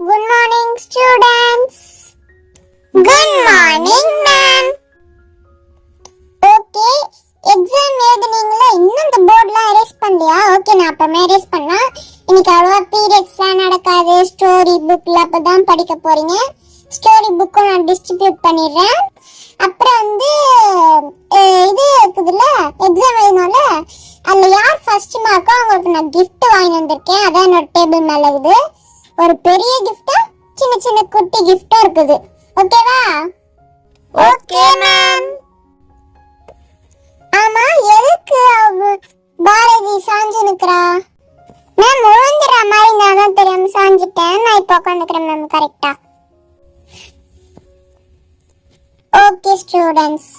Good morning students good morning ma'am okay exam எழுதுனீங்களா? இன்னும் இந்த போர்ட்லாம் erase பண்ணலையா? ஓகே நான் அப்புறமே erase பண்ணா. இன்னைக்கு அவ்வளோவா பீரியட்ஸ்லாம் நடக்காது. ஸ்டோரி புக்கில் அப்போ தான் படிக்க போகிறீங்க ஸ்டோரி புக்கும் நான் டிஸ்ட்ரிபியூட் பண்ணிடுறேன். அப்புறம் வந்து இது இருக்குதுல்ல எக்ஸாம் எழுதினால அதில் யார் ஃபர்ஸ்ட் மார்க்கோ அவங்களுக்கு நான் கிஃப்ட் வாங்கி வந்திருக்கேன். அதான் என்னோட டேபிள் மேலே இருக்குது. ஒரு பெரிய கிஃப்ட்டா சின்ன சின்ன குட்டி கிஃப்ட்டா இருக்குது. ஓகேவா ஓகே மேம் ஆமா எதுக்கு அவ பாரதி சாஞ்சு நிக்கிறா? மேம் விழுந்துடுற மாதிரி நான் தான் தெரியாம சாஞ்சிட்டேன். நான் இப்போ உட்காந்துக்கிறேன் மேம் கரெக்டா ஓகே ஸ்டூடெண்ட்ஸ்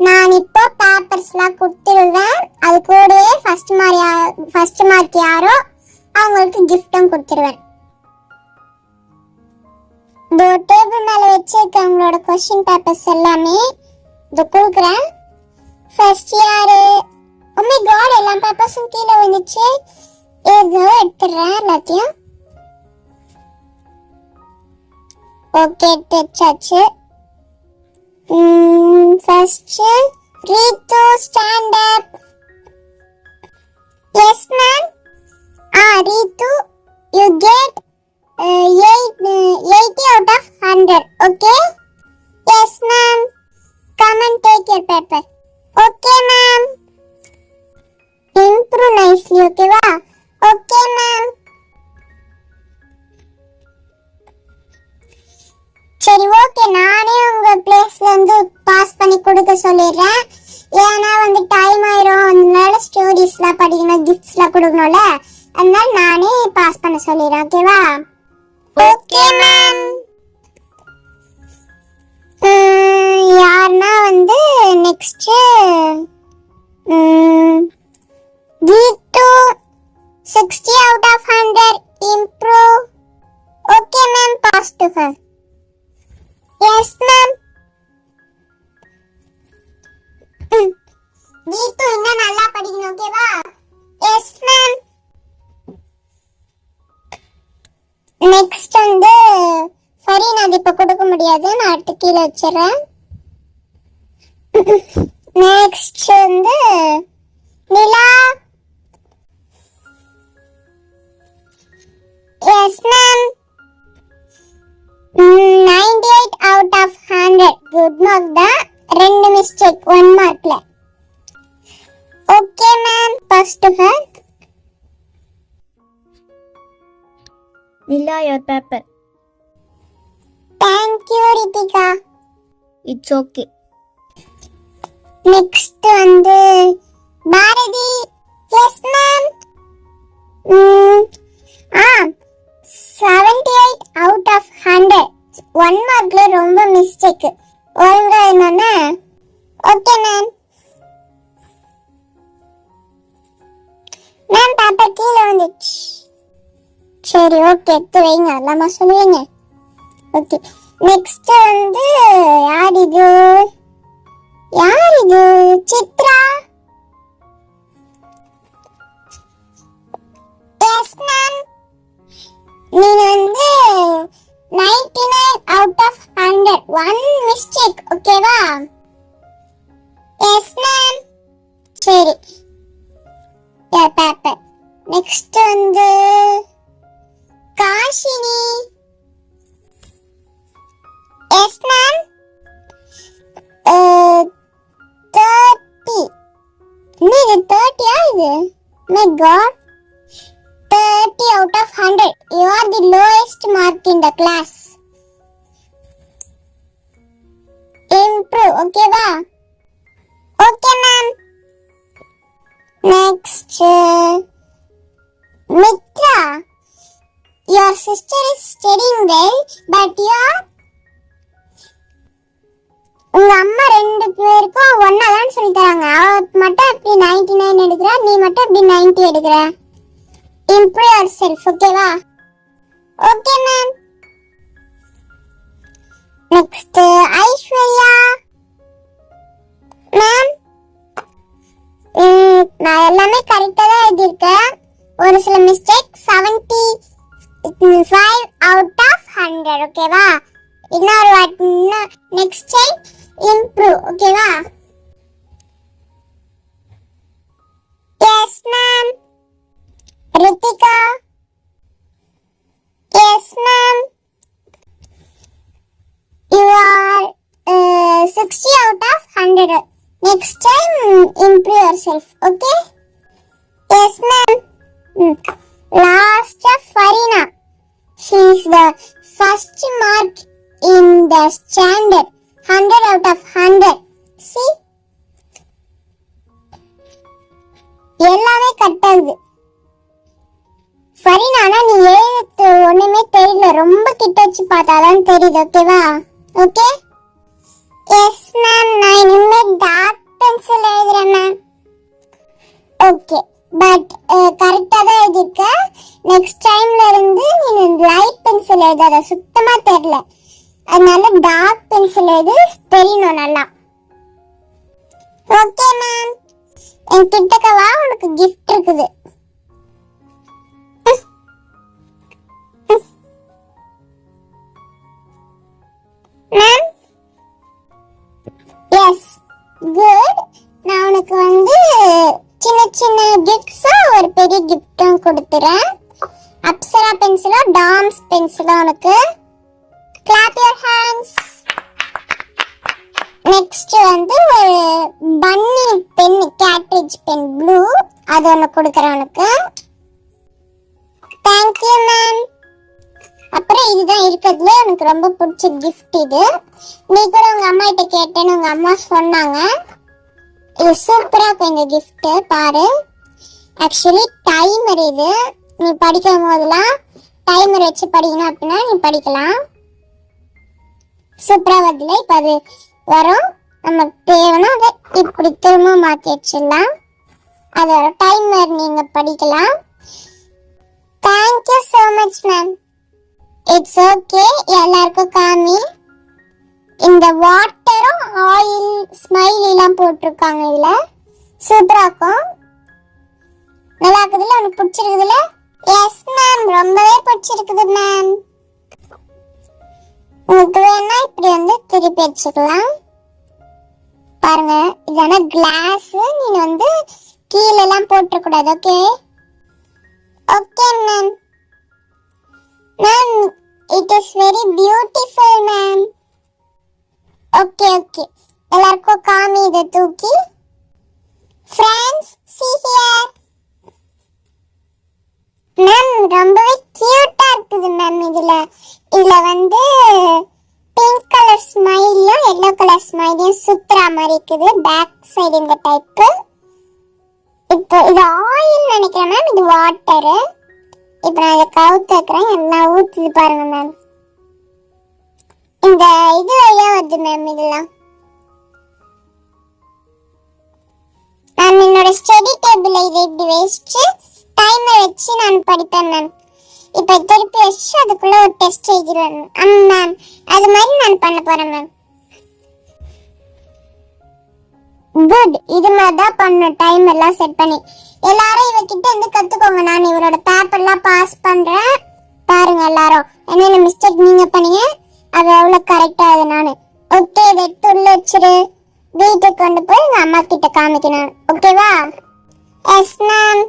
நான் இப்போ பேப்பர்ஸ்லாம் கொடுத்துருவேன். அது கூடவே ஃபர்ஸ்ட் மார்க் ஃபர்ஸ்ட் மார்க் யாரோ அவங்களுக்கு கிஃப்ட்டும் கொடுத்துருவேன். இந்த டேபிள் மேல வச்சிருக்க உங்களோட கொஸ்டின் பேப்பர்ஸ் எல்லாமே இது கொடுக்குறேன். ஃபர்ஸ்ட் யாரு? Oh உண்மை காட் எல்லா பேப்பர்ஸும் கீழே வந்துச்சு ஏதோ எடுத்துடுறேன் எல்லாத்தையும். ஓகே எடுத்து வச்சாச்சு first Ritu stand up yes ma'am ah Ritu you get uh, eight, uh, 80 out of 100. Okay? Yes, ma'am. Come and take your paper. Okay, ma'am. Improve nicely, சரி ஓகே நானே உங்க பிளேஸ்ல இருந்து பாஸ் பண்ணி கொடுக்க சொல்லிடுறேன் ஏன்னா வந்து டைம் ஆயிரும் அதனால ஸ்டோரிஸ்லாம் படிக்கணும் கிஃப்ட்ஸ்லாம் கொடுக்கணும்ல அதனால நானே பாஸ் பண்ண சொல்லிடுறேன் ஓகேவா ஓகே மேம் யாருன்னா வந்து next Keethu sixty out of hundred improve okay ma'am pass to her yes ma'am Keethu இன்னும் நல்லா படிக்கணும் ஓகேவா எஸ் மேம் நெக்ஸ்ட் வந்து சரி நான் அது இப்போ கொடுக்க முடியாது. நான் அடுத்து கீழே வச்சிடுறேன். நெக்ஸ்ட் வந்து Nila. Yes ma'am ninety eight out of hundred good mark தான் ரெண்டு mistake one மார்க்ல okay ma'am first her Nila, your paper. Thank you Rithika It's okay. Next வந்து Bharathi. Yes ma'am ah seventy eight out of hundred one மார்க்ல ரொம்ப mistake ஒழுங்கா என்னன்னா? Okay ma'am ma'am paper கீழே வந்துச்சு. சரி okay எடுத்து வைங்க. எல்லாமா சொல்லுவீங்க. ஓகே நெக்ஸ்ட் வந்து யார் இது யார் இது சித்ரா? எஸ் மேம் நீங்க வந்து ninety nine out of hundred one mistake ஓகேவா இன்னும் இது தேர்ட்டியா இது my god thirty out of hundred you are the lowest mark in the class improve ஓகேவா okay ma'am next Mitra your sister is studying well but you are உங்க அம்மா இவருக்கும் ஒன்னா தான் சொல்லி தராங்க. அவ மட்டும் இப்படி நைன்டி நைன் எடுக்கிற நீ மட்டும் இப்படி நைன்டி எடுக்கிற. இம்ப்ரூவ் யுவர் செல்ஃப் ஓகேவா okay ma'am next Aishwarya ma'am நான் எல்லாமே கரெக்டாக தான் எழுதியிருக்கேன். ஒரு சில mistake seventy five out of hundred ஓகேவா இன்னொரு வாட்டி நெக்ஸ்ட் டைம் இம்ப்ரூவ் ஓகேவா yes ma'am Rithika yes ma'am you are sixty out of hundred next time improve yourself okay yes ma'am last of Fareena she is the first mark in the standard hundred out of hundred C எல்லாமே cut ஆகுது நானா நீ எழுதுறது ஒண்ணுமே தெரியல. ரொம்ப கிட்ட வச்சு பார்த்தாதான் தெரியுது ஓகேவா ஓகே எஸ் மேம் நான் இனிமே டார்க் பென்சில் எழுதுறேன் மேம் ஓகே பட் கரெக்டாக தான் எழுதியிருக்க. நெக்ஸ்ட் டைம்ல இருந்து நீ லைட் பென்சில் எழுதாத. சுத்தமாக தெரியல. அதனால டார்க் பென்சில் எது தெரியணும் நல்லா. ஓகே மேம் என் கிட்டக்கவா உனக்கு கிஃப்ட் இருக்குது. மேம் எஸ் குட் நான் உனக்கு வந்து சின்ன சின்ன கிஃப்ட்ஸா ஒரு பெரிய கிஃப்ட்டும் கொடுத்துறேன். அப்சரா பென்சிலோ டாம்ஸ் பென்சிலோ உனக்கு? ஏதாவது ஒன்று கொடுக்குறேன் உனக்கு. தேங்க்யூ மேம் அப்புறம் இதுதான் இருக்கிறதுல எனக்கு ரொம்ப பிடிச்ச கிஃப்ட் இது. நீ கூட உங்கள் அம்மா கிட்ட கேட்டேன்னு உங்கள் அம்மா சொன்னாங்க. இது சூப்பராக இருக்கும் இந்த கிஃப்ட்டு பாரு. ஆக்சுவலி டைமர் இது. நீ படிக்கும் போதெல்லாம் டைமர் வச்சு படிக்கணும் அப்படின்னா நீ படிக்கலாம். சூப்பராக வருதுல இப்போ அது வரும். நம்ம தேவைன்னா அதை இப்படி திரும்ப மாற்றி வச்சிடலாம். அதோட டைமர் நீங்க படிக்கலாம். Thank you so much ma'am it's okay எல்லாருக்கும் காமி. இந்த வாட்டரும் ஆயில் ஸ்மைலிலாம் போட்டிருக்காங்க இதுல. சூப்பரா இருக்கும். நல்லா இருக்குதுல்ல? உனக்கு பிடிச்சிருக்குதுல்ல? எஸ் மேம் ரொம்பவே பிடிச்சிருக்குது மேம் உங்களுக்கு வேணா இப்படி வந்து திருப்பி வச்சுக்கலாம். பாருங்க இதான கிளாஸ் நீங்க வந்து கீழே எல்லாம் போட்டுறக்கூடாது okay okay ma'am ma'am it is very beautiful ma'am okay okay எல்லாருக்கும் காமி இதை தூக்கி. ஃப்ரெண்ட்ஸ் சி ஹியர் மேம் ரொம்பவே கியூட்டா இருக்குது மேம் இதுல. இதுல வந்து பிங்க் கலர் ஸ்மைலியும் எல்லோ கலர் ஸ்மைலியும் சுத்துற மாதிரி இருக்குது. பேக் சைடு இந்த டைப்பு இப்போ இது ஆயில் நினைக்கிறேன் மேம் இது வாட்டரு இப்போ நான் இதை கவுத்து வைக்கிறேன். எல்லாம் ஊற்றுது பாருங்க மேம் இந்த இது வழியா வருது மேம் இதெல்லாம். நான் என்னோட ஸ்டடி டேபிள் இதை இப்படி வச்சு டைமர் வச்சு நான் படிப்பேன் மேம் இப்போ திருப்பி வச்சு அதுக்குள்ளே ஒரு டெஸ்ட் எழுதிடுவேன் ஆமாம் மேம் அது மாதிரி நான் பண்ண போகிறேன் மேம் குட் இது மாதிரி தான் பண்ணணும். டைம் எல்லாம் செட் பண்ணி. எல்லாரும் இவகிட்ட இருந்து கத்துக்கோங்க. நான் இவரோட பேப்பர்லாம் பாஸ் பண்றேன். பாருங்க எல்லாரும். என்னென்ன மிஸ்டேக் நீங்க பண்ணீங்க? அது எவ்வளவு கரெக்டா அது நானு. ஓகே இதை எடுத்து உள்ள வச்சிரு. வீட்டுக்கு கொண்டு போய் எங்க அம்மா கிட்ட காமிக்கணும் ஓகேவா எஸ் மேம்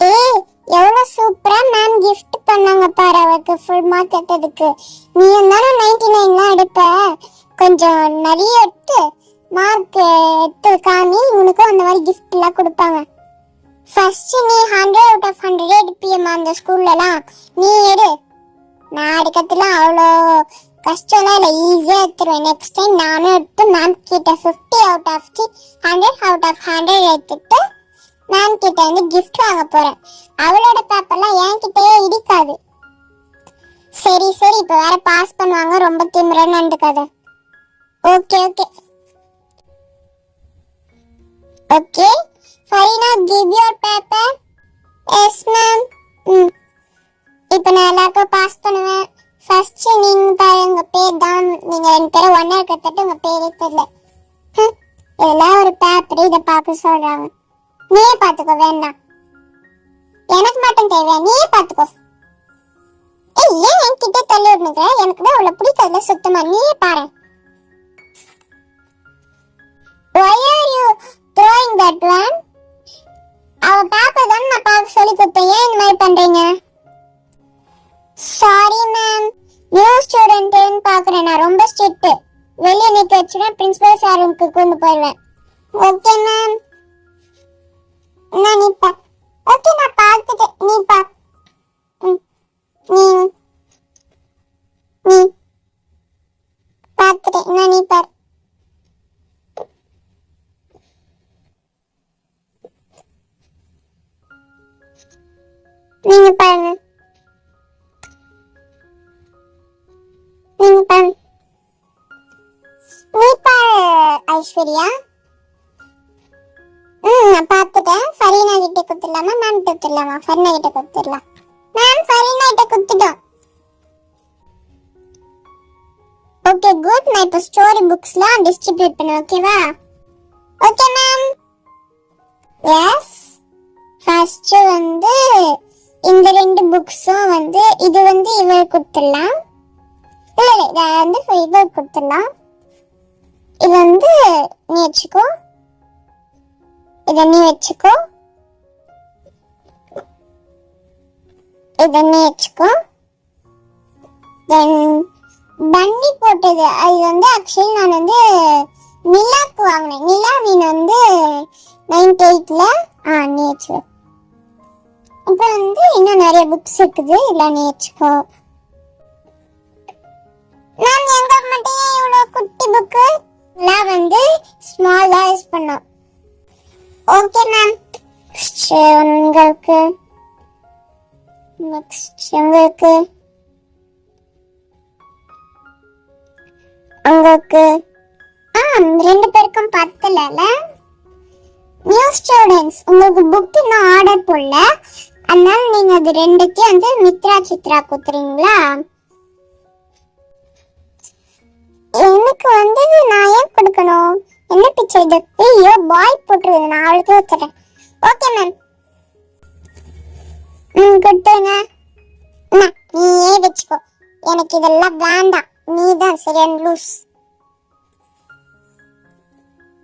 ஏய் எவ்வளவு சூப்பரா மேம் கிஃப்ட் பண்ணாங்க பாரு. அவருக்கு ஃபுல் மார்க் எடுத்ததுக்கு நீ இருந்தாலும் நைன்டி நைன்லாம் எடுப்ப கொஞ்சம் நிறைய எடுத்து மார்க் எடுத்து காமி உனக்கும் அந்த மாதிரி gift எல்லாம் கொடுப்பாங்க. ஃபர்ஸ்ட் நீ ஹண்ட்ரட் அவுட் ஆஃப் ஹண்ட்ரட் எடுப்பியம்மா அந்த ஸ்கூல்லலாம் நீ எடு. நான் எடுக்கிறதுலாம் அவ்வளோ கஷ்டம்லாம் இல்லை. ஈஸியாக எடுத்துருவேன். நெக்ஸ்ட் டைம் நானும் எடுத்து மேம் கிட்ட fifty out of hundred out of hundred எடுத்துட்டு மேம் கிட்ட வந்து கிஃப்ட் வாங்க போகிறேன் அவளோட பேப்பர்லாம் என்கிட்டயே இடிக்காது. சரி சரி. இப்போ வேற பாஸ் பண்ணுவாங்க. ரொம்ப திமிரன்னு நடந்துக்காத okay okay okay Faina give your paper yes ma'am hmm இப்போ நான் எல்லாருக்கும் பாஸ் பண்ணுவேன். ஃபர்ஸ்ட் நீங்க பாரு உங்க பேர் தான் நீங்க ரெண்டு பேரும் ஒன்னா இருக்கிறது உங்க பேரே தெரியல. இதெல்லாம் ஒரு பேப்பர் இதை பார்க்க சொல்றாங்க. நீயே பார்த்துக்கோ வேண்டாம். எனக்கு மட்டும் தேவையா? நீயே பார்த்துக்கோ. ஏய் ஏன் என்கிட்ட தள்ளி விடுனுங்க எனக்கு தான் அவ்வளோ பிடிக்காதுல சுத்தமா. நீயே பாரு. Why are you throwing that one? அவ பாப்பா தான் நான் பார்க்க சொல்லி கொடுத்தேன். ஏன் இந்த மாதிரி பண்றீங்க? சாரி மேம் நியூ ஸ்டூடெண்ட்னு பாக்குறேன் நான் ரொம்ப ஸ்ட்ரிக்ட் வெளியே நிக்க வச்சுனா பிரின்சிபல் சார் ரூமுக்கு கொண்டு போயிடுவேன். ஓகே மேம் நான் நீ ஓகே நான் பார்த்துட்டேன். நீ பா. ம். நீ. நீ. பார்த்துட்டேன். நான் நீ பார் நீங்க பாருங்க. நீங்க பாருங்க. நீ பாரு ஐஸ்வர்யா. ம் நான் பார்த்துட்டேன். ஃபரீனா கிட்ட குத்துடலாமா மேம் கொடுத்துடலாமா? குத்துடலாமா ஃபரீனா கிட்ட குத்துடலாம் மேம் ஃபரீனா கிட்ட குத்துட்டோம் ஓகே குட் நான் இப்போ ஸ்டோரி புக்ஸ்லாம் டிஸ்ட்ரிபியூட் பண்ணுவேன் ஓகேவா ஓகே மேம் எஸ் ஃபர்ஸ்ட் வந்து இந்த ரெண்டு புக்ஸும் வந்து இது வந்து இவர் கொடுத்துடலாம். இல்லை இல்லை இதை வந்து இவர் கொடுத்துடலாம். இது வந்து நீ வச்சுக்கோ. இதை நீ வச்சுக்கோ. இதை நீ வச்சுக்கோ. தென் பன்னி போட்டது அது வந்து ஆக்சுவலி நான் வந்து நிலாக்கு வாங்கினேன். நிலா மீன் வந்து நைன்டி எயிட்டில் ஆ நீ வச்சுக்கோ. இப்போ வந்து இன்னும் நிறைய புக்ஸ் இருக்குது. எல்லாம் நீ நான் மேம் எங்க மட்டும் இவ்வளோ குட்டி புக்கு எல்லாம் வந்து ஸ்மாலா யூஸ் பண்ணோம். ஓகே மேம் உங்களுக்கு. நெக்ஸ்ட் உங்களுக்கு. உங்களுக்கு. ஆ ரெண்டு பேருக்கும் பத்தலல நியூ ஸ்டூடெண்ட்ஸ் உங்களுக்கு புக் இன்னும் ஆர்டர் போடல. அதனால நீங்க அது ரெண்டுத்தையும் வந்து மித்ரா சித்ரா குத்துறீங்களா எனக்கு வந்து நான் ஏன் கொடுக்கணும்? என்ன பிச்சை இது? ஐயோ பாய் போட்டுருது. நான் அவளுக்கு வச்சுறேன் ஓகே மேம் ம் கொடுத்துருங்க. நீயே வச்சுக்கோ. எனக்கு இதெல்லாம் வேண்டாம். நீ தான் சரியான loose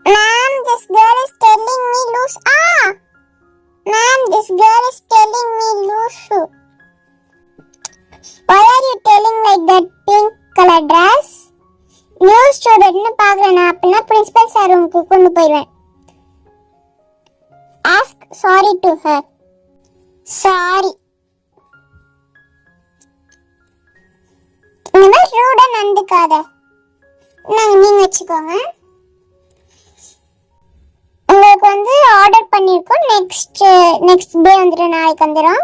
ma'am this girl is telling me loose ah! Ma'am, this girl is telling me loose why are you telling like that pink color dress? நியூ ஸ்டூடெண்ட்னு பார்க்குறேன் நான் அப்படின்னா பிரின்சிபல் சார் உங்களுக்கு கொண்டு போயிடுவேன். Ask sorry to her sorry இந்த மாதிரி ரூடாக நடந்துக்காத. நாங்கள் நீங்கள் வச்சுக்கோங்க. உங்களுக்கு வந்து ஆர்டர் பண்ணியிருக்கோம் நெக்ஸ்ட் நெக்ஸ்ட் டே வந்துடும் நாளைக்கு வந்துடும்